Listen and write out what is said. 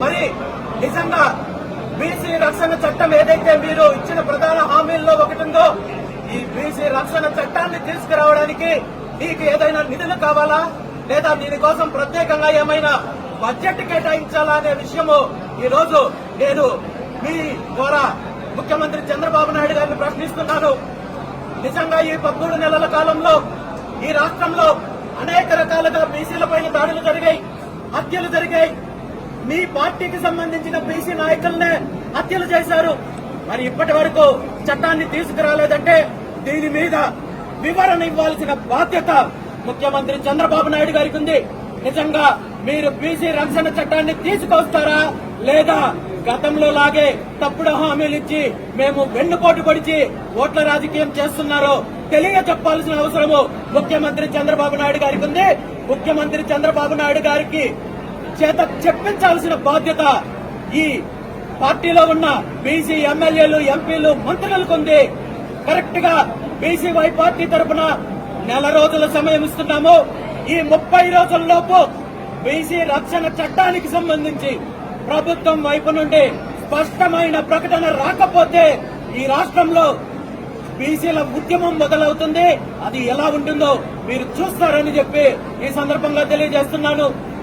మరి నిజంగా బీసీ రక్షణ చట్టం ఏదైతే మీరు ఇచ్చిన ప్రధాన హామీల్లో ఒకటి ఉందో ఈ బీసీ రక్షణ చట్టాన్ని తీసుకురావడానికి మీకు ఏదైనా నిధులు కావాలా? లేదా దీనికోసం ప్రత్యేకంగా ఏమైనా బడ్జెట్ కేటాయించాలా అనే విషయము ఈ రోజు నేను మీ ద్వారా ముఖ్యమంత్రి చంద్రబాబు నాయుడు గారిని ప్రశ్నిస్తున్నాను. నిజంగా ఈ పదమూడు నెలల కాలంలో ఈ రాష్ట్రంలో అనేక రకాలుగా బీసీలపై దాడులు జరిగాయి హత్యలు జరిగాయి. మీ పార్టీకి సంబంధించిన బీసీ నాయకులనే హత్యలు చేశారు. మరి ఇప్పటి వరకు చట్టాన్ని తీసుకురాలేదంటే దీని మీద వివరణ ఇవ్వాల్సిన బాధ్యత ముఖ్యమంత్రి చంద్రబాబు నాయుడు గారికి ఉంది. నిజంగా మీరు బీసీ రక్షణ చట్టాన్ని తీసుకొస్తారా లేదా గతంలో లాగే తప్పుడు హామీలు ఇచ్చి మేము వెన్నుపోటు పొడిచి ఓట్ల రాజకీయం చేస్తున్నారో తెలియ చెప్పాల్సిన అవసరము ముఖ్యమంత్రి చంద్రబాబు నాయుడు గారికి ఉంది. ముఖ్యమంత్రి చంద్రబాబు నాయుడు గారికి చేత చెప్పించాల్సిన బాధ్యత ఈ పార్టీలో ఉన్న బీసీ ఎమ్మెల్యేలు ఎంపీలు మంత్రులకు ఉంది కరెక్ట్గా బీసీవై పార్టీ తరఫున నెల రోజుల సమయం ఇస్తున్నాము. ఈ ముప్పై రోజుల్లోపు బీసీ రక్షణ చట్టానికి సంబంధించి ప్రభుత్వం వైపు నుండి స్పష్టమైన ప్రకటన రాకపోతే ఈ రాష్ట్రంలో బీసీల ఉద్యమం మొదలవుతుంది. అది ఎలా ఉంటుందో మీరు చూస్తారని చెప్పి ఈ సందర్భంగా తెలియజేస్తున్నాను.